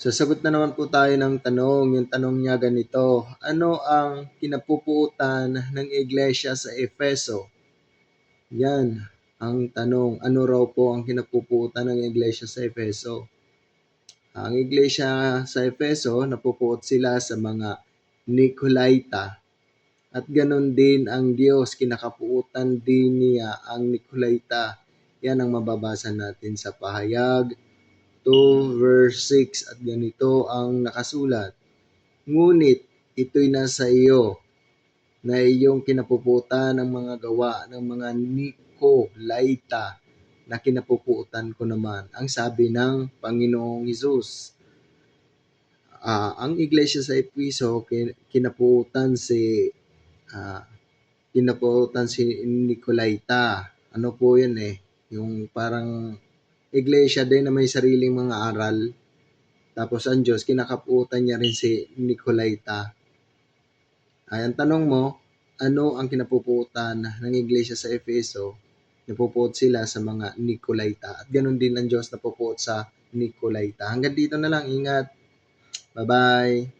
Sasagot na naman po tayo ng tanong. Yung tanong niya ganito, ano ang kinapupuutan ng iglesia sa Efeso? Yan ang tanong. Ano raw po ang kinapupuutan ng iglesia sa Efeso? Ang iglesia sa Efeso, napupuot sila sa mga Nicolaita. At ganon din ang Diyos, kinakapuutan din niya ang Nicolaita. Yan ang mababasa natin sa pahayag 2 verse 6 at ganito ang nakasulat. Ngunit ito'y nasa iyo na iyong kinapuputan ng mga gawa ng mga Nicolaita na kinapuputan ko naman. Ang sabi ng Panginoong Hesus. Ah, ang iglesia sa Episo kin- kinapuutan si ah, kinapuutan si Nicolaita. Ano po 'yun eh? Yung parang iglesia din na may sariling mga aral. Tapos ang Diyos, kinakapuutan niya rin si Nicolaita. Ay, ang tanong mo, ano ang kinapupuutan ng iglesia sa Efeso? Napupuot sila sa mga Nicolaita. At ganun din ang Diyos napupuot sa Nicolaita. Hanggang dito na lang. Ingat. Bye-bye.